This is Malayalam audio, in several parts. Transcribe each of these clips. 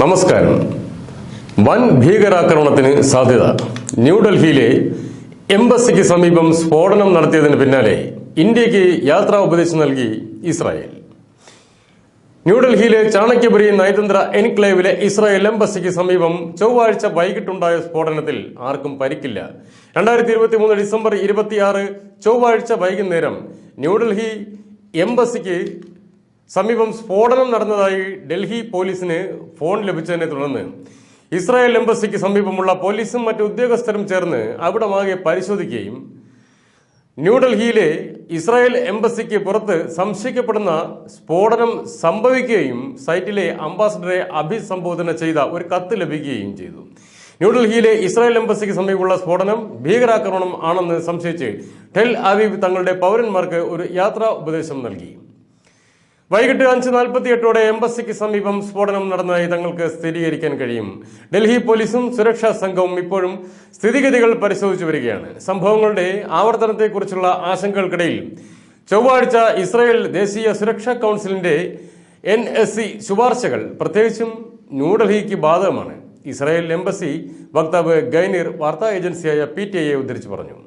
നമസ്കാരം. വൻ ഭീകരാക്രമണത്തിന് സാധ്യത. ന്യൂഡൽഹിയിലെ എംബസിക്ക് സമീപം സ്ഫോടനം നടത്തിയതിന് പിന്നാലെ ഇന്ത്യയ്ക്ക് യാത്രാ ഉപദേശം നൽകി ഇസ്രായേൽ. ന്യൂഡൽഹിയിലെ ചാണക്യപുരി നയതന്ത്ര എൻക്ലേവിലെ ഇസ്രായേൽ എംബസിക്ക് സമീപം ചൊവ്വാഴ്ച വൈകിട്ടുണ്ടായ സ്ഫോടനത്തിൽ ആർക്കും പരിക്കില്ല. രണ്ടായിരത്തി ഇരുപത്തി മൂന്ന് ഡിസംബർ ഇരുപത്തിയാറ് ചൊവ്വാഴ്ച വൈകുന്നേരം ന്യൂഡൽഹി എംബസിക്ക് സമീപം സ്ഫോടനം നടന്നതായി ഡൽഹി പോലീസിന് ഫോൺ ലഭിച്ചതിനെ തുടർന്ന് ഇസ്രായേൽ എംബസിക്ക് സമീപമുള്ള പോലീസും മറ്റ് ഉദ്യോഗസ്ഥരും ചേർന്ന് അവിടമാകെ പരിശോധിക്കുകയും ന്യൂഡൽഹിയിലെ ഇസ്രായേൽ എംബസിക്ക് പുറത്ത് സംശയിക്കപ്പെടുന്ന സ്ഫോടനം സംഭവിക്കുകയും സൈറ്റിലെ അംബാസഡറെ അഭിസംബോധന ചെയ്ത ഒരു കത്ത് ലഭിക്കുകയും ചെയ്തു. ന്യൂഡൽഹിയിലെ ഇസ്രായേൽ എംബസിക്ക് സമീപമുള്ള സ്ഫോടനം ഭീകരാക്രമണം ആണെന്ന് സംശയിച്ച് ടെൽ അവീവ് തങ്ങളുടെ പൗരന്മാർക്ക് ഒരു യാത്രാ ഉപദേശം നൽകി. വൈകിട്ട് അഞ്ച് നാൽപ്പത്തി എട്ടോടെ എംബസിക്ക് സമീപം സ്ഫോടനം നടന്നതായി തങ്ങൾക്ക് സ്ഥിരീകരിക്കാൻ കഴിയും. ഡൽഹി പോലീസും സുരക്ഷാ സംഘവും ഇപ്പോഴും സ്ഥിതിഗതികൾ പരിശോധിച്ചു വരികയാണ്. സംഭവങ്ങളുടെ ആവർത്തനത്തെക്കുറിച്ചുള്ള ആശങ്കകൾക്കിടയിൽ ചൊവ്വാഴ്ച ഇസ്രായേൽ ദേശീയ സുരക്ഷാ കൗൺസിലിന്റെ എൻ എസ് സി ശുപാർശകൾ പ്രത്യേകിച്ചും ന്യൂഡൽഹിക്ക് ബാധകമാണ്. ഇസ്രായേൽ എംബസി വക്താവ് ഗൈനീർ വാർത്താ ഏജൻസിയായ പി ടി ഐയെ ഉദ്ധരിച്ചു പറഞ്ഞു.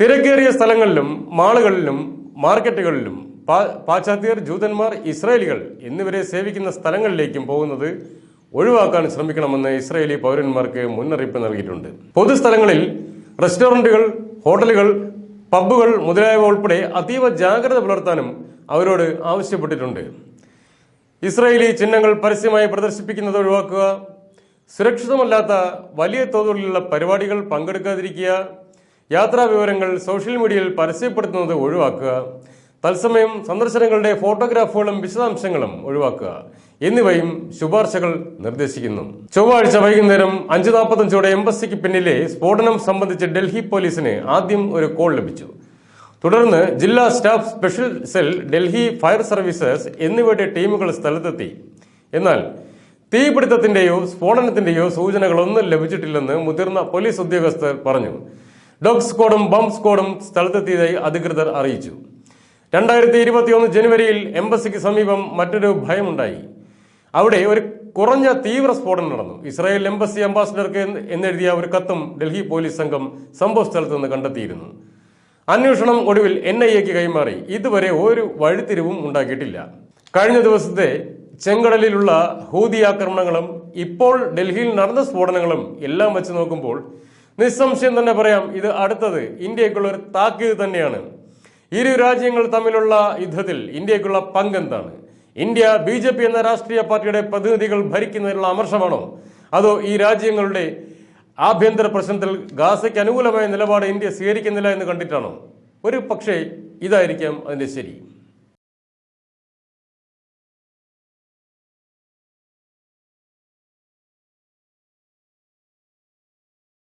തിരക്കേറിയ സ്ഥലങ്ങളിലും മാളുകളിലും മാർക്കറ്റുകളിലും പാശ്ചാത്യർ ജൂതന്മാർ ഇസ്രായേലികൾ എന്നിവരെ സേവിക്കുന്ന സ്ഥലങ്ങളിലേക്കും പോകുന്നത് ഒഴിവാക്കാൻ ശ്രമിക്കണമെന്ന് ഇസ്രായേലി പൗരന്മാർക്ക് മുന്നറിയിപ്പ് നൽകിയിട്ടുണ്ട്. പൊതുസ്ഥലങ്ങളിൽ റെസ്റ്റോറന്റുകൾ ഹോട്ടലുകൾ പബ്ബുകൾ മുതലായവ ഉൾപ്പെടെ അതീവ ജാഗ്രത പുലർത്താനും അവരോട് ആവശ്യപ്പെട്ടിട്ടുണ്ട്. ഇസ്രായേലി ചിഹ്നങ്ങൾ പരസ്യമായി പ്രദർശിപ്പിക്കുന്നത് ഒഴിവാക്കുക സുരക്ഷിതമല്ലാത്ത വലിയ തോതിലുള്ള പരിപാടികൾ പങ്കെടുക്കാതിരിക്കുക യാത്രാ വിവരങ്ങൾ സോഷ്യൽ മീഡിയയിൽ പരസ്യപ്പെടുത്തുന്നത് ഒഴിവാക്കുക തത്സമയം സന്ദർശനങ്ങളുടെ ഫോട്ടോഗ്രാഫുകളും വിശദാംശങ്ങളും ഒഴിവാക്കുക. എന്നിവയും ശുപാർശകൾ നിർദ്ദേശിക്കുന്നു. ചൊവ്വാഴ്ച വൈകുന്നേരം അഞ്ച് നാൽപ്പത്തഞ്ചോടെ എംബസിക്ക് പിന്നിലെ സ്ഫോടനം സംബന്ധിച്ച് ഡൽഹി പോലീസിന് ആദ്യം ഒരു കോൾ ലഭിച്ചു. തുടർന്ന് ജില്ലാ staff special cell Delhi fire services എന്നിവയുടെ ടീമുകൾ സ്ഥലത്തെത്തി. എന്നാൽ തീപിടുത്തത്തിന്റെയോ സ്ഫോടനത്തിന്റെയോ സൂചനകളൊന്നും ലഭിച്ചിട്ടില്ലെന്ന് മുതിർന്ന പോലീസ് ഉദ്യോഗസ്ഥർ പറഞ്ഞു. ഡോഗ് സ്ക്വാഡും ബം സ്ക്വാഡും സ്ഥലത്തെത്തിയതായി അധികൃതർ അറിയിച്ചു. രണ്ടായിരത്തി ഇരുപത്തിയൊന്ന് ജനുവരിയിൽ എംബസിക്ക് സമീപം മറ്റൊരു ഭയമുണ്ടായി. അവിടെ ഒരു കുറഞ്ഞ തീവ്ര സ്ഫോടനം നടന്നു. ഇസ്രായേൽ എംബസി അംബാസിഡർക്ക് എന്നെഴുതിയ ഒരു കത്തും ഡൽഹി പോലീസ് സംഘം സംഭവ സ്ഥലത്ത് നിന്ന് കണ്ടെത്തിയിരുന്നു. അന്വേഷണം ഒടുവിൽ എൻ ഐ എക്ക് കൈമാറി. ഇതുവരെ ഒരു വഴിത്തിരിവും ഉണ്ടാക്കിയിട്ടില്ല. കഴിഞ്ഞ ദിവസത്തെ ചെങ്കടലിലുള്ള ഹൂതി ആക്രമണങ്ങളും ഇപ്പോൾ ഡൽഹിയിൽ നടന്ന സ്ഫോടനങ്ങളും എല്ലാം വെച്ച് നോക്കുമ്പോൾ നിസ്സംശയം തന്നെ പറയാം ഇത് അടുത്തത് ഇന്ത്യക്കുള്ള ഒരു താക്കീത് തന്നെയാണ്. ഇരു രാജ്യങ്ങൾ തമ്മിലുള്ള യുദ്ധത്തിൽ ഇന്ത്യക്കുള്ള പങ്കെന്താണ്? ഇന്ത്യ ബി ജെ പി എന്ന രാഷ്ട്രീയ പാർട്ടിയുടെ പ്രതിനിധികൾ ഭരിക്കുന്നതിനുള്ള അമർഷമാണോ? അതോ ഈ രാജ്യങ്ങളുടെ ആഭ്യന്തര പ്രശ്നത്തിൽ ഗാസയ്ക്ക് അനുകൂലമായ നിലപാട് ഇന്ത്യ സ്വീകരിക്കുന്നില്ല എന്ന് കണ്ടിട്ടാണോ? ഒരു പക്ഷേ ഇതായിരിക്കാം അതിന്റെ ശരി.